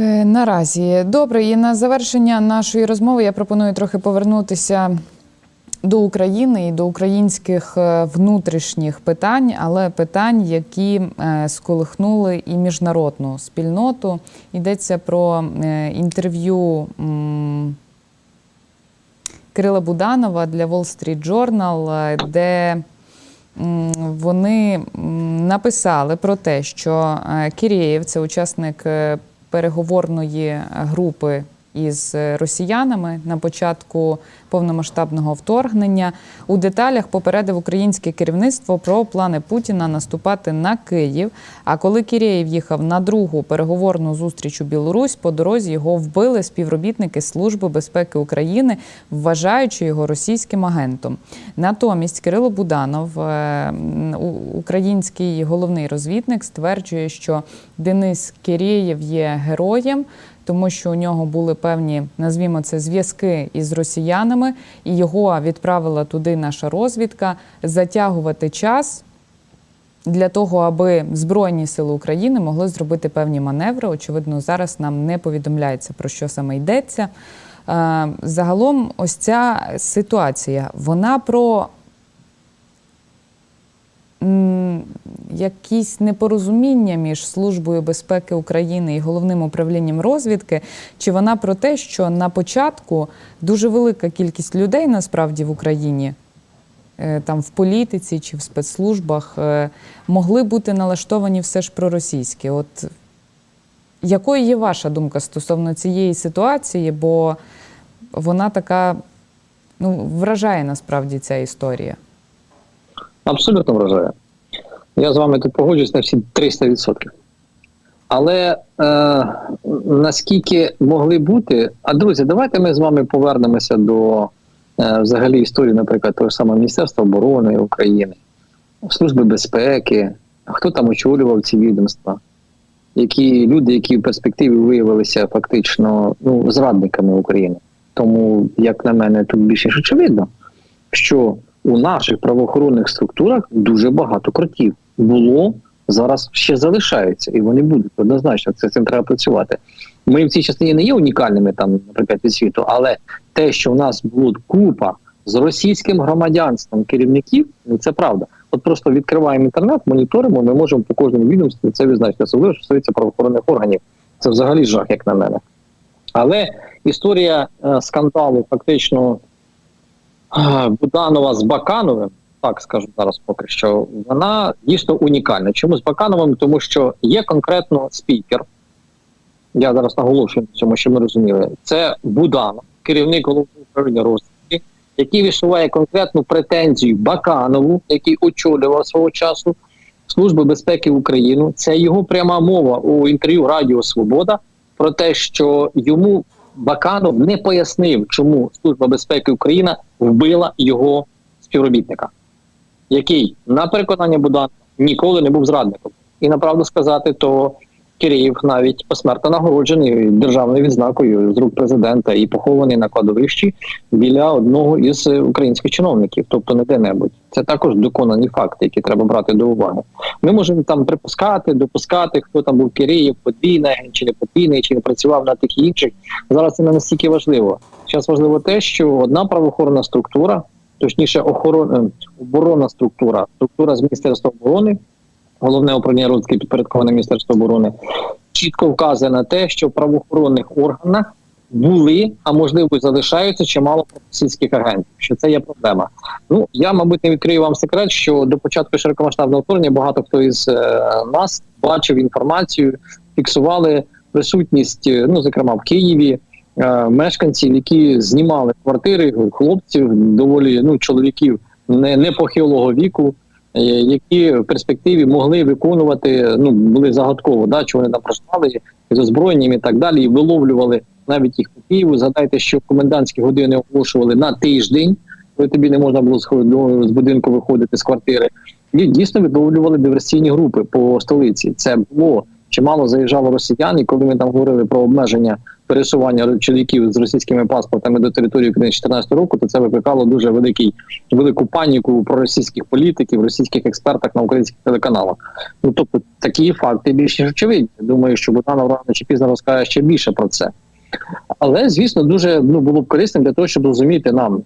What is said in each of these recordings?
Е, Наразі добре, і на завершення нашої розмови я пропоную трохи повернутися до України і до українських е, внутрішніх питань, але питань, які е, сколихнули і міжнародну спільноту. Йдеться про інтерв'ю Кирила Буданова для Wall Street Journal, де вони написали про те, що Кірєєв, це учасник переговорної групи із росіянами на початку повномасштабного вторгнення, у деталях попередив українське керівництво про плани Путіна наступати на Київ. А коли Кірєєв їхав на другу переговорну зустріч у Білорусь, по дорозі його вбили співробітники Служби безпеки України, вважаючи його російським агентом. Натомість Кирило Буданов, е, український головний розвідник, стверджує, що Денис Кірєєв є героєм, тому що у нього були певні, назвімо це, зв'язки із росіянами, і його відправила туди наша розвідка затягувати час. Для того, аби Збройні сили України могли зробити певні маневри. Очевидно, зараз нам не повідомляється, про що саме йдеться. Е, Загалом, ось ця ситуація, вона про якісь непорозуміння між Службою безпеки України і головним управлінням розвідки, чи вона про те, що на початку дуже велика кількість людей насправді в Україні е, там в політиці чи в спецслужбах е, могли бути налаштовані все ж проросійські. От якою є ваша думка стосовно цієї ситуації? Бо вона така ну, вражає насправді ця історія. Абсолютно вражає. Я з вами тут погоджуюсь на всі 300%. Але е, наскільки могли бути. А друзі, давайте ми з вами повернемося до е, взагалі історії, наприклад, того ж самого Міністерства оборони України, Служби безпеки, хто там очолював ці відомства, які люди, які в перспективі виявилися фактично ну, зрадниками України. Тому, як на мене, тут більш ніж очевидно, що у наших правоохоронних структурах дуже багато кротів було зараз ще залишаються, і вони будуть однозначно. Це цим треба працювати. Ми в цій частині не є унікальними, там, наприклад, від світу, але те, що в нас було купа з російським громадянством керівників, ну це правда. От просто відкриваємо інтернет, моніторимо. Ми можемо по кожному відомстві це відзначити, особливо що стосується правоохоронних органів. Це взагалі жах, як на мене. Але історія е, скандалу фактично Буданова з Бакановим, так скажу зараз поки що, вона дійсно унікальна. Чому з Бакановим? Тому що є конкретно спікер. Я зараз наголошую на цьому, що ми розуміли. Це Буданов, керівник головного управління розвідки, який висуває конкретну претензію Баканову, який очолював свого часу Служби безпеки України. Це його пряма мова у інтерв'ю Радіо Свобода про те, що йому Баканов не пояснив, чому Служба безпеки України вбила його співробітника, який на переконання Будан ніколи не був зрадником. І направду сказати, то Кириїв навіть посмертно нагороджений державною відзнакою з рук президента і похований на кладовищі біля одного із українських чиновників, тобто не де-небудь. Це також доконані факти, які треба брати до уваги. Ми можемо там припускати, допускати, хто там був Кириїв, подвійний чи не подвійний, чи не працював на тих інших. Зараз це не настільки важливо. Зараз важливо те, що одна правоохоронна структура, точніше, охорона оборонна структура, структура з міністерства оборони, головне управління розвитку підпорядковане Міністерство оборони, чітко вказує на те, що в правоохоронних органах були, а можливо залишаються чимало російських агентів. Що це є проблема. Ну я, мабуть, не відкрию вам секрет, що до початку широкомасштабного вторгнення багато хто із е, нас бачив інформацію, фіксували присутність, е, ну зокрема в Києві. е, Мешканців, які знімали квартири, хлопців, доволі ну чоловіків не, не похилого віку, які в перспективі могли виконувати, ну були загадково, да, що вони там працювали з озброєнням і так далі, і виловлювали навіть їх по Києву. Згадайте, що комендантські години оголошували на тиждень, коли тобі не можна було з будинку виходити з квартири. І дійсно відловлювали диверсійні групи по столиці. Це було чимало заїжджало росіян, і коли ми там говорили про обмеження пересування чоловіків з російськими паспортами до території України 2014 року, то це викликало дуже великий велику паніку про російських політиків, російських експертах на українських телеканалах. Ну тобто такі факти більш ніж очевидні. Думаю, що Богдан рано чи пізно розкаже ще більше про це. Але звісно, дуже ну було б корисним для того, щоб розуміти нам.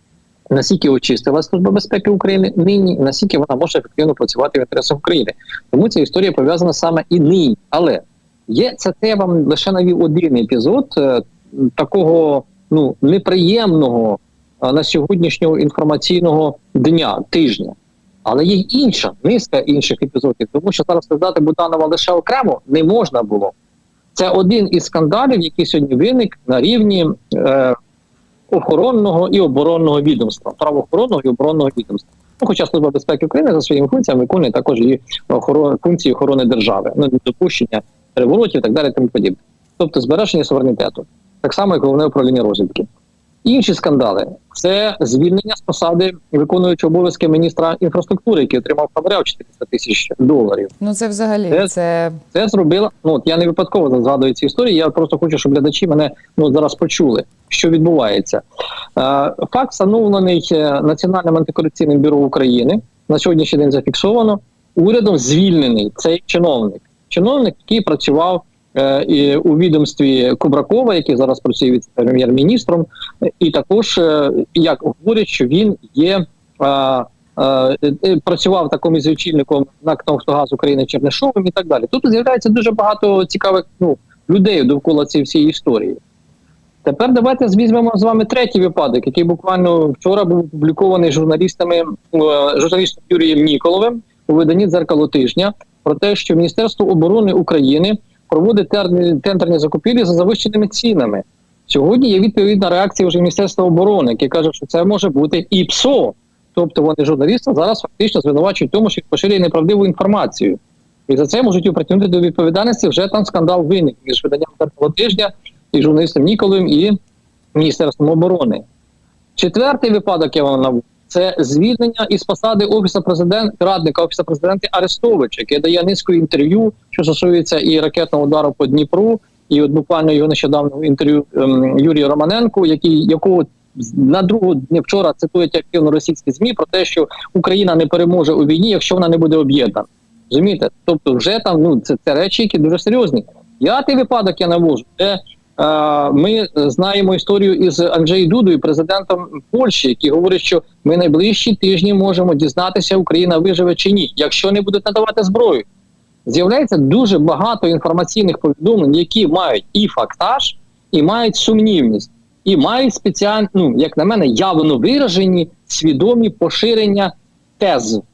Наскільки очистила Служба безпеки України нині, наскільки вона може ефективно працювати в інтересах України, тому ця історія пов'язана саме і нині. Але є це я вам лише навів один епізод е, такого ну неприємного е, на сьогоднішнього інформаційного дня тижня. Але є інша низка інших епізодів, тому що зараз розглядати Буданова лише окремо не можна було. Це один із скандалів, який сьогодні виник на рівні е, охоронного і оборонного відомства, правоохоронного і оборонного відомства. Ну, хоча Служба безпеки України за своїми функціями виконує також і охорон, функції охорони держави, ну недопущення переворотів і так далі, тому подібне. Тобто збереження суверенітету, так само як головне управління розвідки. Інші скандали це звільнення з посади виконуючого обов'язки міністра інфраструктури, який отримав хабаря 400 тисяч доларів. Ну це взагалі Це- це Це зробила. Ну от я не випадково згадую ці історії. Я просто хочу, щоб глядачі мене ну зараз почули, що відбувається. Е, факт встановлений е, Національним антикорупційним бюро України. На сьогоднішній день зафіксовано. Урядом звільнений цей чиновник. Чиновник, який працював е, і у відомстві Кубракова, який зараз працює віце-прем'єр-міністром, е, і також е, як говорять, що він є. е, працював таким із очільником НАК «Нафтогаз України Чернишовим і так далі. Тут з'являється дуже багато цікавих ну, людей довкола цієї всієї історії. Тепер давайте візьмемо з вами третій випадок, який буквально вчора був опублікований журналістами журналістом Юрієм Ніколовим у виданні дзеркало тижня про те, що Міністерство оборони України проводить тендерні закупівлі за завищеними цінами. Сьогодні є відповідна реакція вже Міністерства оборони, яке каже, що це може бути і ПСО. Тобто вони журналіста зараз фактично звинувачують тому, що поширює неправдиву інформацію. І за це можуть притягнути до відповідальності. Вже там скандал виник між виданням «Дзеркало тижня і журналістом Ніколовим і Міністерством оборони. Четвертий випадок я вам наводжу. Це звільнення із посади офісу президента радника офісу президента Арестовича, який дає низку інтерв'ю, що стосується і ракетного удару по Дніпру, і от буквально його нещодавно інтерв'ю ем, Юрію Романенку, який якого на другу дня вчора цитують активно російські змі про те, що Україна не переможе у війні, якщо вона не буде об'єднана. Розумієте? Тобто, вже там ну це, це речі, які дуже серйозні. П'ятий випадок я навожу. Це е, ми знаємо історію із Анджей Дудою, президентом Польщі, який говорить, що ми найближчі тижні можемо дізнатися, Україна виживе чи ні, якщо не будуть надавати зброю. З'являється дуже багато інформаційних повідомлень, які мають і фактаж, і мають сумнівність, і мають спеціальні, ну як на мене, явно виражені свідомі поширення тез бу-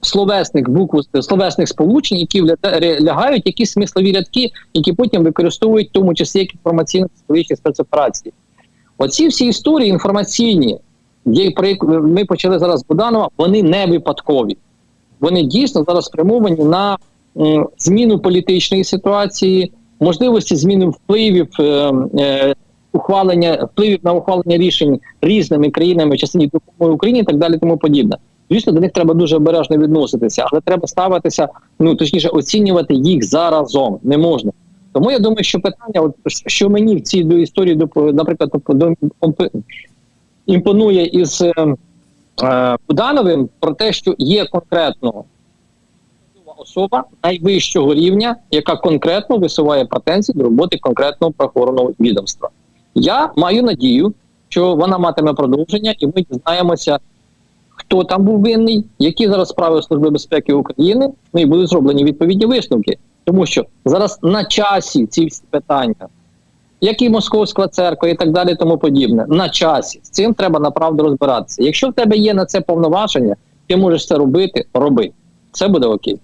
словесних букв словесних сполучень, які лягають якісь смислові рядки, які потім використовують в тому числі як інформаційно психологічні спецоперації. Оці всі історії інформаційні, ми почали зараз Буданова, вони не випадкові. Вони дійсно зараз спрямовані на зміну політичної ситуації, можливості зміни впливів, е, е, ухвалення впливів на ухвалення рішень різними країнами в частині допомоги Україні і так далі, тому подібне. Звісно, до них треба дуже обережно відноситися, але треба ставитися, ну точніше, оцінювати їх заразом не можна. Тому я думаю, що питання, от що мені в цій до історії доп- наприклад, до- імпонує із е, е, Будановим про те, що є конкретно особа найвищого рівня, яка конкретно висуває претензії до роботи конкретного правоохоронного відомства. Я маю надію, що вона матиме продовження, і ми дізнаємося, хто там був винний, які зараз справи Служби безпеки України, ну і будуть зроблені відповідні висновки. Тому що зараз на часі ці всі питання, як і Московська церква, і так далі, тому подібне, на часі з цим треба направду розбиратися. Якщо в тебе є на це повноваження, ти можеш це робити, роби. Все буде окей.